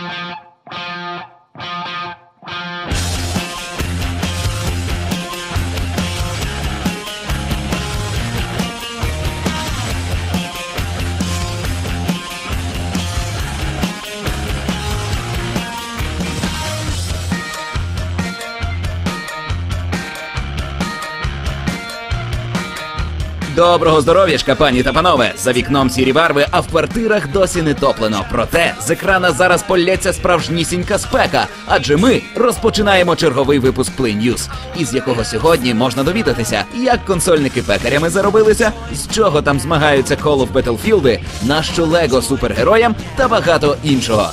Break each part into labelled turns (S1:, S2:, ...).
S1: Thank you. Доброго здоров'ячка, пані та панове! За вікном сірі барви, а в квартирах досі не топлено. Проте з екрана зараз полється справжнісінька спека, адже ми розпочинаємо черговий випуск Play News, із якого сьогодні можна довідатися, як консольники пекарями заробилися, з чого там змагаються Call of Battlefield, на що Лего супергероям та багато іншого.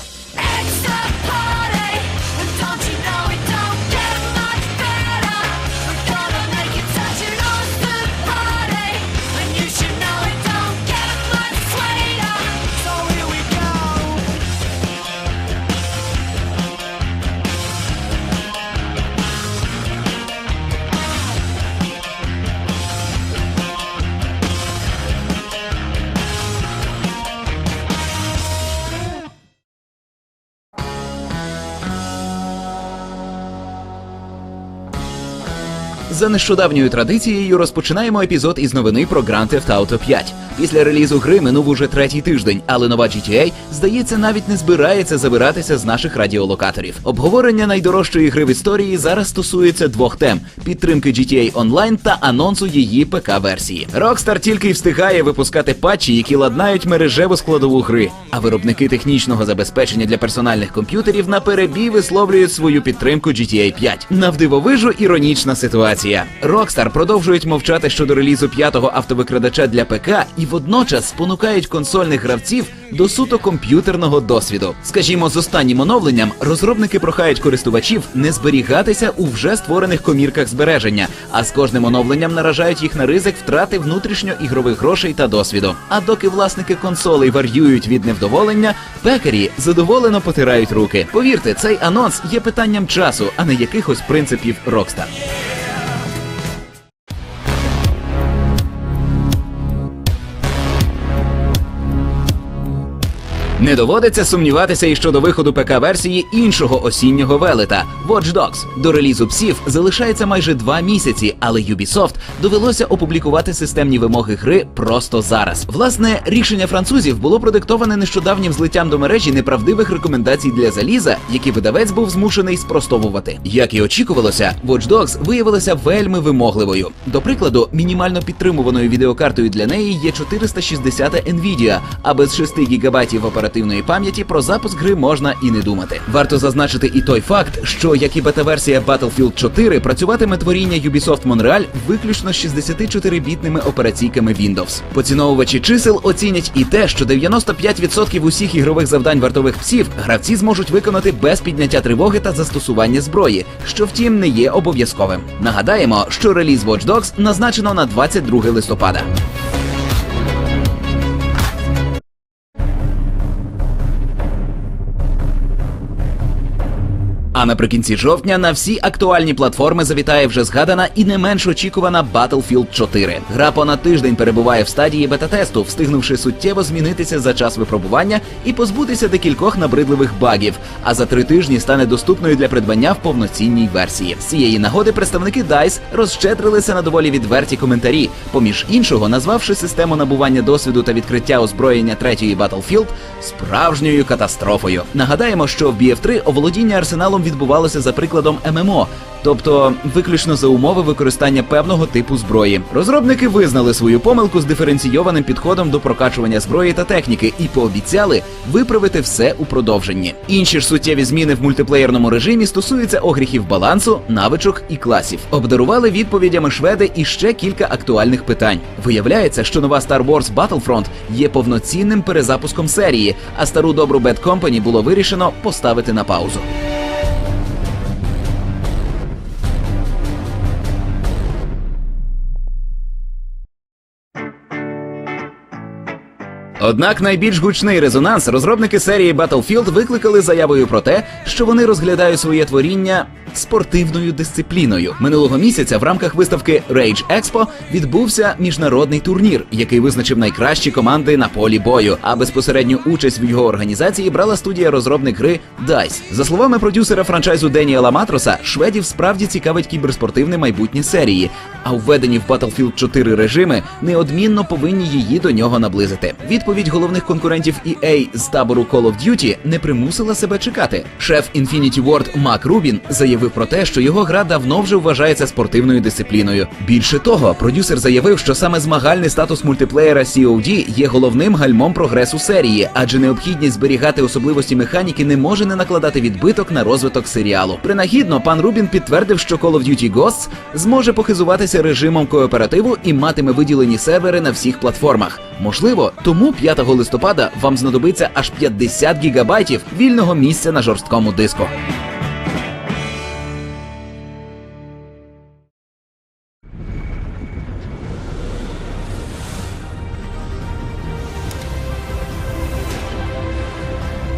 S1: За нещодавньою традицією розпочинаємо епізод із новини про Grand Theft Auto 5. Після релізу гри минув уже третій тиждень, але нова GTA, здається, навіть не збирається забиратися з наших радіолокаторів. Обговорення найдорожчої гри в історії зараз стосується двох тем: підтримки GTA Online та анонсу її ПК-версії. Rockstar тільки й встигає випускати патчі, які ладнають мережеву складову гри. А виробники технічного забезпечення для персональних комп'ютерів на перебій висловлюють свою підтримку GTA 5. Навдивовижу іронічна ситуація. Rockstar продовжують мовчати щодо релізу п'ятого автовикрадача для ПК і водночас спонукають консольних гравців до суто комп'ютерного досвіду. Скажімо, з останнім оновленням розробники прохають користувачів не зберігатися у вже створених комірках збереження, а з кожним оновленням наражають їх на ризик втрати внутрішньоігрових грошей та досвіду. А доки власники консолей вар'юють від невдоволення, пекарі задоволено потирають руки. Повірте, цей анонс є питанням часу, а не якихось принципів Rockstar. Не доводиться сумніватися і щодо виходу ПК-версії іншого осіннього велета Watch Dogs. До релізу псів залишається майже два місяці, але Ubisoft довелося опублікувати системні вимоги гри просто зараз. Власне, рішення французів було продиктоване нещодавнім злиттям до мережі неправдивих рекомендацій для заліза, які видавець був змушений спростовувати. Як і очікувалося, Watch Dogs виявилася вельми вимогливою. До прикладу, мінімально підтримуваною відеокартою для неї є 460 Nvidia, а без 6 гігабайтів оперативної пам'яті про запуск гри можна і не думати. Варто зазначити і той факт, що як і бета-версія Battlefield 4, працюватиме творіння Ubisoft Montreal виключно з 64-бітними операційками Windows. Поціновувачі чисел оцінять і те, що 95% усіх ігрових завдань вартових псів гравці зможуть виконати без підняття тривоги та застосування зброї, що втім не є обов'язковим. Нагадаємо, що реліз Watch Dogs назначено на 22 листопада. А наприкінці жовтня на всі актуальні платформи завітає вже згадана і не менш очікувана Battlefield 4. Гра понад тиждень перебуває в стадії бета-тесту, встигнувши суттєво змінитися за час випробування і позбутися декількох набридливих багів. А за три тижні стане доступною для придбання в повноцінній версії. З цієї нагоди представники DICE розщедрилися на доволі відверті коментарі, поміж іншого назвавши систему набування досвіду та відкриття озброєння третьої Battlefield справжньою катастрофою. Нагадаємо, що в BF3 оволодіння арсеналом відбувалося за прикладом ММО, тобто виключно за умови використання певного типу зброї. Розробники визнали свою помилку з диференційованим підходом до прокачування зброї та техніки і пообіцяли виправити все у продовженні. Інші ж суттєві зміни в мультиплеєрному режимі стосуються огріхів балансу, навичок і класів. Обдарували відповідями шведи і ще кілька актуальних питань. Виявляється, що нова Star Wars Battlefront є повноцінним перезапуском серії, а стару добру Bad Company було вирішено поставити на паузу. Однак найбільш гучний резонанс розробники серії Battlefield викликали заявою про те, що вони розглядають своє творіння спортивною дисципліною. Минулого місяця в рамках виставки Rage Expo відбувся міжнародний турнір, який визначив найкращі команди на полі бою. А безпосередню участь в його організації брала студія розробник гри DICE. За словами продюсера франчайзу Деніела Матроса, шведів справді цікавить кіберспортивне майбутнє серії, а введені в Battlefield 4 режими неодмінно повинні її до нього наблизити. Відповідь головних конкурентів EA з табору Call of Duty не примусила себе чекати. Шеф Infinity Ward Мак Рубін заявив про те, що його гра давно вже вважається спортивною дисципліною. Більше того, продюсер заявив, що саме змагальний статус мультиплеєра COD є головним гальмом прогресу серії, адже необхідність зберігати особливості механіки не може не накладати відбиток на розвиток серіалу. Принагідно, пан Рубін підтвердив, що Call of Duty Ghosts зможе похизуватися режимом кооперативу і матиме виділені сервери на всіх платформах. Можливо, тому 5 листопада вам знадобиться аж 50 гігабайтів вільного місця на жорсткому диску.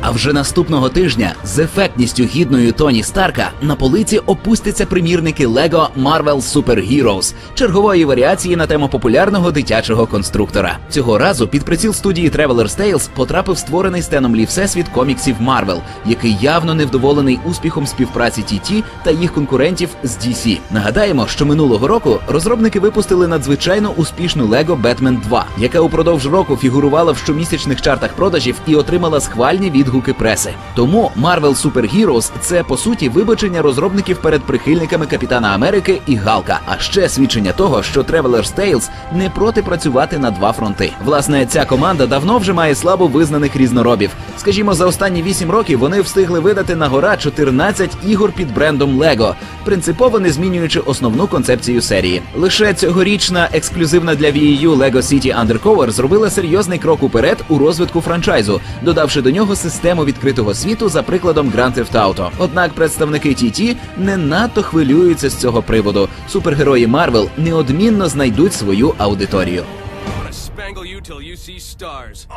S1: А вже наступного тижня з ефектністю гідною Тоні Старка на полиці опустяться примірники Lego Marvel Super Heroes, чергової варіації на тему популярного дитячого конструктора. Цього разу під приціл студії Traveler's Tales потрапив створений Стеном Лі всесвіт коміксів Marvel, який явно невдоволений успіхом співпраці TT та їх конкурентів з DC. Нагадаємо, що минулого року розробники випустили надзвичайно успішну Lego Batman 2, яка упродовж року фігурувала в щомісячних чартах продажів і отримала схвальні відгуки преси. Тому Marvel Super Heroes – це по суті вибачення розробників перед прихильниками Капітана Америки і Галка. А ще свідчення того, що Traveler's Tales не проти працювати на два фронти. Власне, ця команда давно вже має славу визнаних різноробів. Скажімо, за останні 8 років вони встигли видати на гора 14 ігор під брендом Lego, принципово не змінюючи основну концепцію серії. Лише цьогорічна ексклюзивна для Wii U Lego City Undercover зробила серйозний крок уперед у розвитку франчайзу, додавши до нього систему відкритого світу за прикладом Grand Theft Auto. Однак представники TT не надто хвилюються з цього приводу. Супергерої Марвел неодмінно знайдуть свою аудиторію.
S2: I'm gonna spangle you till you see stars.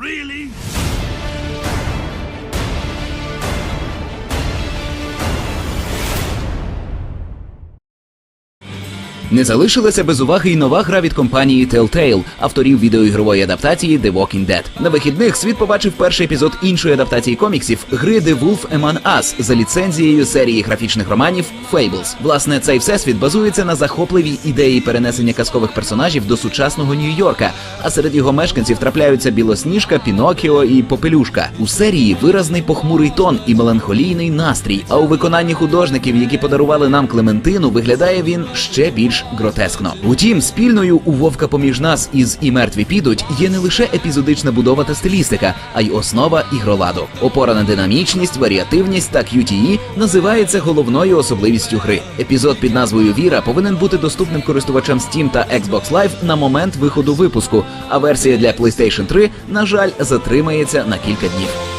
S3: Really?
S1: Не залишилася без уваги й нова гра від компанії Telltale, авторів відеоігрової адаптації The Walking Dead. На вихідних світ побачив перший епізод іншої адаптації коміксів гри The Wolf Among Us за ліцензією серії графічних романів Fables. Власне, цей всесвіт базується на захопливій ідеї перенесення казкових персонажів до сучасного Нью-Йорка, а серед його мешканців трапляються білосніжка, Пінокіо і Попелюшка. У серії виразний похмурий тон і меланхолійний настрій. А у виконанні художників, які подарували нам Клементину, виглядає він ще більш гротескно. Утім, спільною у вовка поміж нас із і мертві підуть є не лише епізодична будова та стилістика, а й основа ігроладу. Опора на динамічність, варіативність та QTE називається головною особливістю гри. Епізод під назвою Віра повинен бути доступним користувачам Steam та Xbox Live на момент виходу випуску. А версія для PlayStation 3, на жаль, затримається на кілька днів.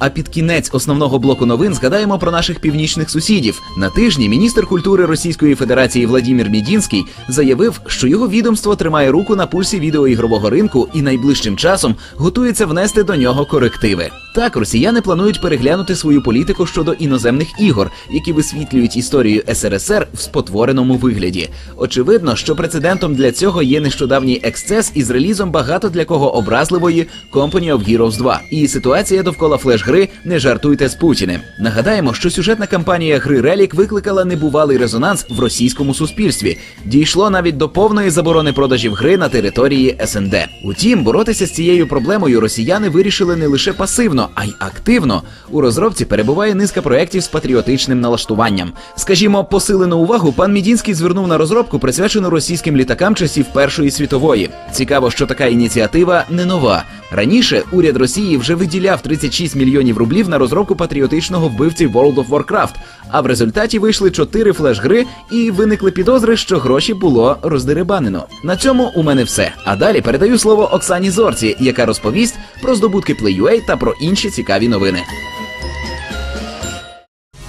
S1: А під кінець основного блоку новин згадаємо про наших північних сусідів. На тижні міністр культури Російської Федерації Владімір Мідінський заявив, що його відомство тримає руку на пульсі відеоігрового ринку і найближчим часом готується внести до нього корективи. Так, росіяни планують переглянути свою політику щодо іноземних ігор, які висвітлюють історію СРСР в спотвореному вигляді. Очевидно, що прецедентом для цього є нещодавній ексцес із релізом багато для кого образливої Company of Heroes 2. І ситуація довкола флеш-гри не жартуйте з Путіним. Нагадаємо, що сюжетна кампанія гри Релік викликала небувалий резонанс в російському суспільстві. Дійшло навіть до повної заборони продажів гри на території СНД. Утім, боротися з цією проблемою росіяни вирішили не лише пасивно, а й активно. У розробці перебуває низка проєктів з патріотичним налаштуванням. Скажімо, посилену увагу пан Мідінський звернув на розробку, присвячену російським літакам часів Першої світової. Цікаво, що така ініціатива не нова. Раніше уряд Росії вже виділяв 36 мільйонів рублів на розробку патріотичного вбивці World of Warcraft, а в результаті вийшли чотири флеш-гри і виникли підозри, що гроші було роздеребанено. На цьому у мене все. А далі передаю слово Оксані Зорці, яка розповість про здобутки Play.ua та про інші цікаві новини.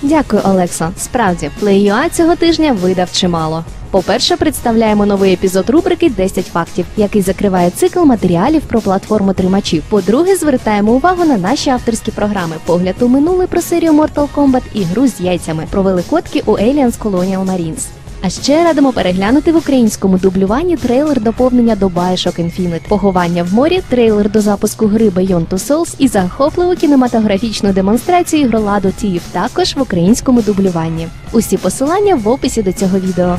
S3: Дякую, Олексо. Справді, Play.ua цього тижня видав чимало. По-перше, представляємо новий епізод рубрики «10 фактів, який закриває цикл матеріалів про платформу тримачів. По-друге, звертаємо увагу на наші авторські програми Погляд у минуле про серію Mortal Kombat і гру з яйцями про великодки у Aliens Colonial Marines. А ще радимо переглянути в українському дублюванні трейлер доповнення до Bioshock Infinite, поховання в морі, трейлер до запуску гри Beyond Two Souls і захопливу кінематографічну демонстрацію ігроладу Тіїв також в українському дублюванні. Усі посилання в описі до цього відео.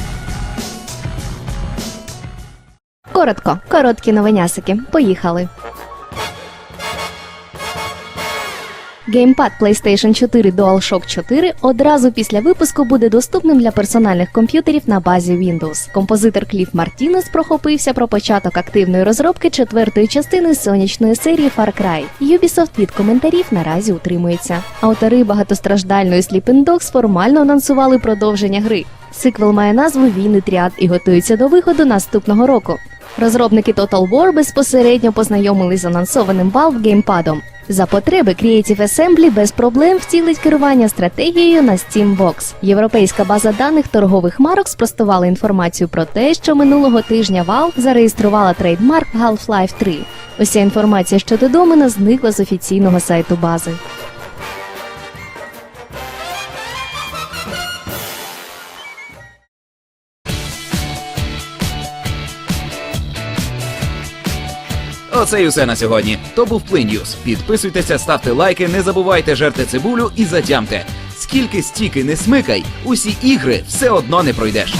S3: Коротко, короткі новинясики. Поїхали. Геймпад PlayStation 4 DualShock 4 одразу після випуску буде доступним для персональних комп'ютерів на базі Windows. Композитор Кліф Мартінес прохопився про початок активної розробки четвертої частини сонячної серії Far Cry. Ubisoft від коментарів наразі утримується. Автори багатостраждальної Sleeping Dogs формально анонсували продовження гри. Сиквел має назву Війни Тріад і готується до виходу наступного року. Розробники Total War безпосередньо познайомились з анонсованим Valve геймпадом. За потреби Creative Assembly без проблем втілить керування стратегією на Steambox. Європейська база даних торгових марок спростувала інформацію про те, що минулого тижня Valve зареєструвала трейдмарк Half-Life 3. Уся інформація щодо домена зникла з офіційного сайту бази.
S1: Оце й усе на сьогодні. То був Play Підписуйтеся, ставте лайки, не забувайте жерти цибулю і затямте. Скільки стіки не смикай, усі ігри все одно не пройдеш.